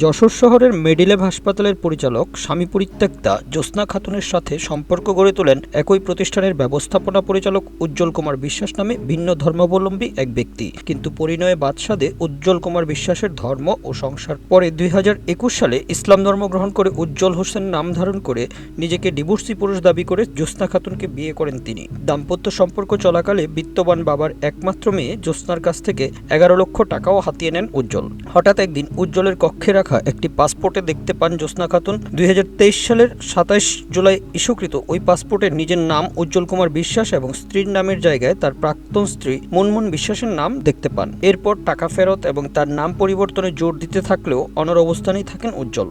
যশোর শহরের মেডিলেভ হাসপাতালের পরিচালক স্বামী পরিত্যক্তা জ্যোৎস্না খাতুনের সাথে সম্পর্ক গড়ে তোলেন একই প্রতিষ্ঠানের ব্যবস্থাপনা পরিচালক উজ্জ্বল কুমার বিশ্বাস নামে ভিন্ন ধর্মাবলম্বী এক ব্যক্তি। কিন্তু পরিণয়ে বাদশাদে উজ্জ্বল কুমার বিশ্বাসের ধর্ম ও সংসার পরে দুই হাজার একুশ সালে ইসলাম ধর্ম গ্রহণ করে উজ্জ্বল হোসেন নাম ধারণ করে নিজেকে ডিভোর্সি পুরুষ দাবি করে জ্যোৎস্না খাতুনকে বিয়ে করেন তিনি। দাম্পত্য সম্পর্ক চলাকালে বিত্তবান বাবার একমাত্র মেয়ে জ্যোৎস্নার কাছ থেকে এগারো লক্ষ টাকাও হাতিয়ে নেন উজ্জ্বল। হঠাৎ একদিন উজ্জ্বলের কক্ষে রাখা একটি পাসপোর্টে দেখতে পান জ্যোৎস্না খাতুন। দুই হাজার তেইশ সালের সাতাইশ জুলাই ইস্যুকৃত ওই পাসপোর্টে নিজের নাম উজ্জ্বল কুমার বিশ্বাস এবং স্ত্রীর নামের জায়গায় তার প্রাক্তন স্ত্রী মুনমুন বিশ্বাসের নাম দেখতে পান। এরপর টাকা ফেরত এবং তার নাম পরিবর্তনে জোর দিতে থাকলেও অনর অবস্থানেই থাকেন উজ্জ্বল।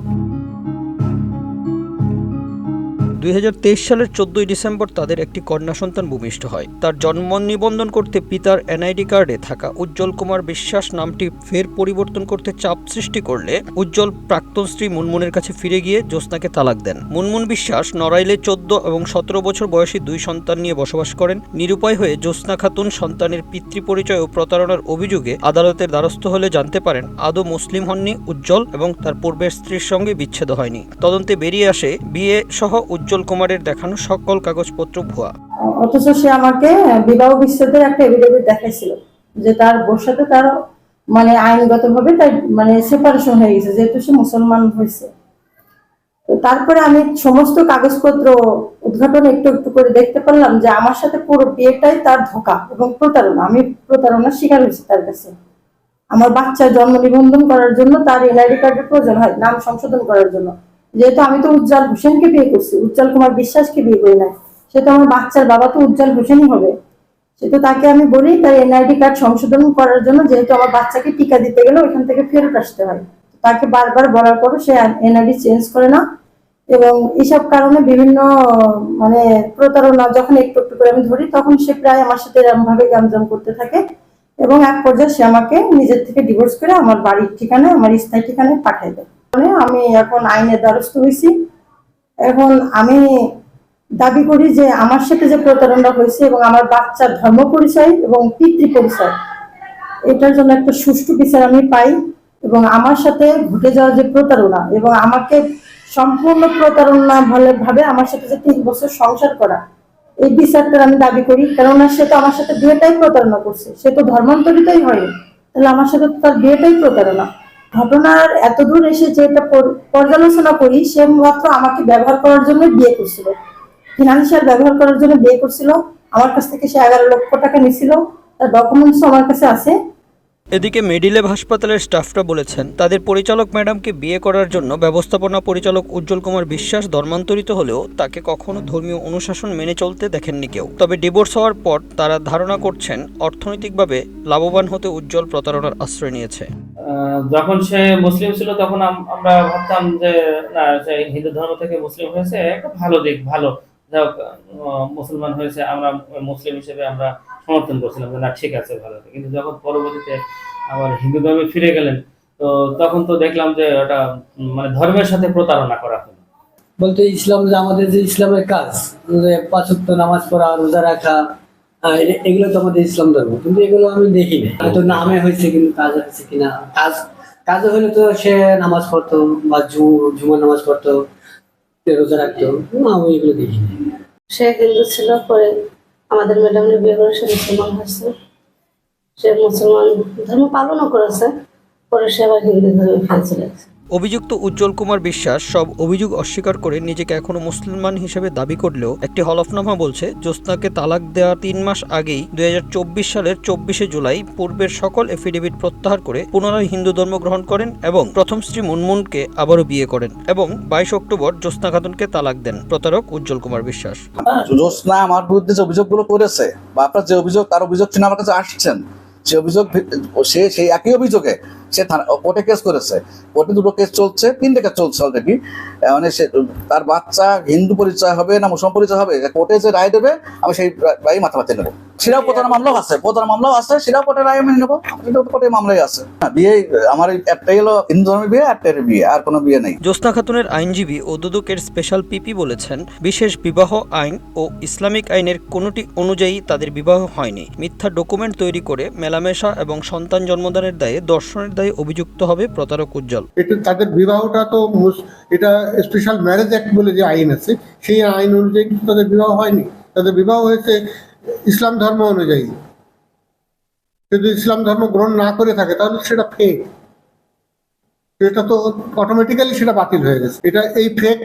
দুই হাজার তেইশ সালের চোদ্দই ডিসেম্বর তাদের একটি কন্যা সন্তান ভূমিষ্ঠ হয়। তার জন্ম নিবন্ধন করতে পিতার এনআইডি কার্ডে থাকা উজ্জ্বল কুমার বিশ্বাস নামটি ফের পরিবর্তন করতে চাপ সৃষ্টি করলে উজ্জ্বল প্রাক্তন স্ত্রী মুনমুনের কাছে ফিরে গিয়ে জ্যোৎস্নাকে তালাক দেন। মুনমুন বিশ্বাস নড়াইলে চোদ্দ এবং সতেরো বছর বয়সী দুই সন্তান নিয়ে বসবাস করেন। নিরুপায় হয়ে জ্যোৎস্না খাতুন সন্তানের পিতৃ পরিচয় ও প্রতারণার অভিযোগে আদালতের দ্বারস্থ হলে জানতে পারেন, আদৌ মুসলিম হননি উজ্জ্বল এবং তার পূর্বের স্ত্রীর সঙ্গে বিচ্ছেদ হয়নি। তদন্তে বেরিয়ে আসে বিয়ে সহ উজ্জ্বল কুমারের দেখানো সকল কাগজপত্র ভুয়া। অথচ সে আমাকে বিবাহ বিচ্ছেদের একটা এভিডেভিট দেখাইছিল যে তার বোর সাথে তার মানে আইনগত ভাবে তার মানে সেপারেশন হয়ে গেছে, যেহেতু সে মুসলমান হয়েছে। তো তারপরে আমি সমস্ত কাগজপত্র উদ্ঘাটন একটু একটু করে দেখতে পারলাম যে আমার সাথে পুরো বিয়েটাই তার ধোকা এবং প্রতারণা। আমি প্রতারণার শিকার হয়েছি তার কাছে। আমার বাচ্চার জন্ম নিবন্ধন করার জন্য তার এনআইডি কার্ডের প্রয়োজন হয়, নাম সংশোধন করার জন্য। যেহেতু আমি তো উজ্জ্বল হোসেনকে বিয়ে করছি, উজ্জ্বল কুমার বিশ্বাসকে বিয়ে করি না, সে তো আমার বাচ্চার বাবা তো উজ্জ্বল হোসেনই হবে। সে তো তাকে আমি বলি তার এনআইডি কার্ড সংশোধন করার জন্য যেহেতু আমার বাচ্চাকে টিকা দিতে গেলে ওইখান থেকে ফেরত আসতে হয়। তাকে বারবার বলার পরও সে এনআইডি চেঞ্জ করে না এবং এইসব কারণে বিভিন্ন মানে প্রতারণা যখন একটু একটু করে আমি ধরি, তখন সে প্রায় আমার সাথে এরকম ভাবে গামজাম করতে থাকে এবং এক পর্যায়ে সে আমাকে নিজের থেকে ডিভোর্স করে আমার বাড়ির ঠিকানায়, আমার স্থায়ী ঠিকানায় পাঠিয়ে দেয়। আমি এখন আইনের দ্বারস্থ হয়েছি। এখন আমি দাবি করি যে আমার সাথে যে প্রতারণা হয়েছে এবং আমার বাচ্চার ধর্ম পরিচয় এবং পিতৃ পরিচয়, এটার জন্য একটা সুষ্ঠু বিচার আমি পাই এবং আমার সাথে ঘটে যাওয়া যে প্রতারণা এবং আমাকে সম্পূর্ণ প্রতারণা ভাবে আমার সাথে যে তিন বছর সংসার করা, এই বিচারটার আমি দাবি করি। কেননা সে তো আমার সাথে বিয়েটাই প্রতারণা করছে। সে তো ধর্মান্তরিতই হয়নি। তাহলে আমার সাথে তার বিয়েটাই প্রতারণা। ঘটনার এত দূর এসে যে এটা পর্যালোচনা করি, সে মাত্র আমাকে ব্যবহার করার জন্য বিয়ে করছিল। ফিনান্সিয়াল ব্যবহার করার জন্য বিয়ে করছিল। আমার কাছ থেকে সে এগারো লক্ষ টাকা নিছিল। তার ডকুমেন্টস আমার কাছে আছে। এদিকে মেডিলেভ হাসপাতালের স্টাফরা বলেছেন, তাদের পরিচালক ম্যাডামকে বিয়ে করার জন্য ব্যবস্থাপনা পরিচালক উজ্জ্বল কুমার বিশ্বাস ধর্মান্তরিত হলেও তাকে কখনো ধর্মীয় অনুশাসন মেনে চলতে দেখেননি কেউ। তবে ডিভোর্স হওয়ার পর তারা ধারণা করছেন, অর্থনৈতিকভাবে লাভবান হতে উজ্জ্বল প্রতারণার আশ্রয় নিয়েছে। যখন সে মুসলিম ছিল তখন আমরা ভাবতাম যে, না, সে হিন্দু ধর্ম থেকে মুসলিম হয়েছে, একটা ভালো দিক, ভালো। মুসলমান হয়েছে, আমরা মুসলিম হিসেবে আমরা সমর্থন করছিলাম যে, না, ঠিক আছে, ভালো কিন্তু যখন পরবর্তীতে আবার হিন্দু ধর্মে ফিরে গেলেন, তো তখন তো দেখলাম যে, ওটা মানে ধর্মের সাথে প্রতারণা করা হলো। বলতে ইসলাম যে আমাদের যে ইসলামের কাজ, যে পাঁচ নামাজ পড়া, রোজা রাখা এগুলো তো আমাদের ইসলাম ধর্ম, কিন্তু এগুলো আমি দেখি না হয়তো নামে হয়েছে কিন্তু কাজ হয়েছে কিনা। কাজ, কাজে হলে তো সে নামাজ পড়তো বা ঝুমা নামাজ পড়তো রোজা রাখতো আমি এগুলো দেখি না সে হিন্দু ছিল পরে আমাদের ম্যাডামকে বিয়ে করে সে মুসলমান হয়েছে। সে মুসলমান ধর্ম পালনও করেছে। পরে সে আবার হিন্দু ধর্মে চলে গেছে অভিযুক্ত উজ্জ্বল কুমার বিশ্বাস সব অভিযোগ অস্বীকার করে নিজেকে এখনও মুসলমান হিসেবে দাবি করলেও একটি হলফনামা বলছে জ্যোৎস্নাকে তালাক দেওয়ার তিন মাস আগেই দুই হাজার চব্বিশ সালের চব্বিশে জুলাই পূর্বের সকল এফিডেভিট প্রত্যাহার করে পুনরায় হিন্দু ধর্ম গ্রহণ করেন এবং প্রথম স্ত্রী মুনমুনকে আবারও বিয়ে করেন এবং বাইশ অক্টোবর জ্যোৎস্না খাতুনকে তালাক দেন প্রতারক উজ্জ্বল কুমার বিশ্বাস। জ্যোৎস্না আমার বিরুদ্ধে যে অভিযোগগুলো করেছে বা আপনার যে অভিযোগ তার অভিযোগ শুনে আমার কাছে আসছেন। সে অভিযোগ সে সেই একই অভিযোগে সে থানা- কোর্টে কেস করেছে। কোর্টে দুটো কেস চলছে, তিনটে কেস চলছে অলরেডি মানে সে, তার বাচ্চা হিন্দু পরিচয় হবে না মুসলমান পরিচয় হবে কোর্টে যে রায় দেবে, আমি সেই রায় মাথা মাথা নেব। সেটাও কোর্টের মামলাও আছে কোর্টের মামলাও আছে, সেটাও কোর্টের রায় মেনে নেব। কোর্টের মামলাই আছে। বিয়ে, আমার একটাই হলো হিন্দু ধর্মের বিয়ে, একটাই বিয়ে, আর কোনো বিয়ে নেই। জ্যোৎস্না খাতুনের আইনজীবী ও দুদকের স্পেশাল পিপি বলেছেন, বিশেষ বিবাহ আইন ও ইসলামিক আইনের কোনোটি অনুযায়ী তাদের বিবাহ হয়নি। মিথ্যা ডকুমেন্ট তৈরি করে মেলামেশা এবং সন্তান জন্মদানের দায়ে দর্শনের দায়ে অভিযুক্ত হবে প্রতারক উজ্জ্বল। এটা তাদের বিবাহটা তো এটা স্পেশাল ম্যারেজ অ্যাক্ট বলে যে আইন আছে, সেই আইন অনুযায়ী তাদের বিবাহ হয়নি। তাদের বিবাহ হয়েছে ইসলাম ধর্ম অনুযায়ী। যদি ইসলাম ধর্ম গ্রহণ না করে থাকে, তাহলে সেটা ফেক এটা তো অটোমেটিক্যালি সেটা বাতিল হয়ে গেছে। এটা এই ফেক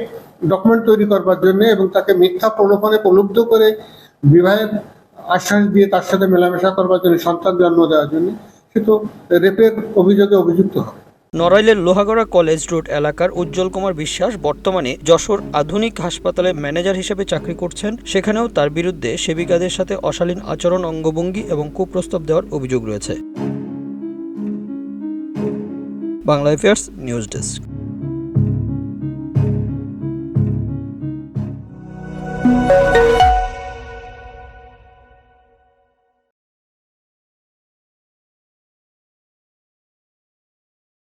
ডকুমেন্ট তৈরি করবার জন্য এবং তাকে মিথ্যা প্রলোভনে প্রলুব্ধ করে বিবাহের আশ্বাস দিয়ে তার সাথে মেলামেশা করবার জন্য, সন্তান জন্ম দেওয়ার জন্য সে তো রেপের অভিযোগে অভিযুক্ত হবে। নড়াইলের লোহাগড়া কলেজ রোড এলাকার উজ্জ্বল কুমার বিশ্বাস বর্তমানে যশোর আধুনিক হাসপাতালে ম্যানেজার হিসেবে চাকরি করছেন। সেখানেও তার বিরুদ্ধে সেবিকাদের সাথে অশালীন আচরণ, অঙ্গভঙ্গি এবং কুপ্রস্তাব দেওয়ার অভিযোগ রয়েছে। Bangla affairs news desk.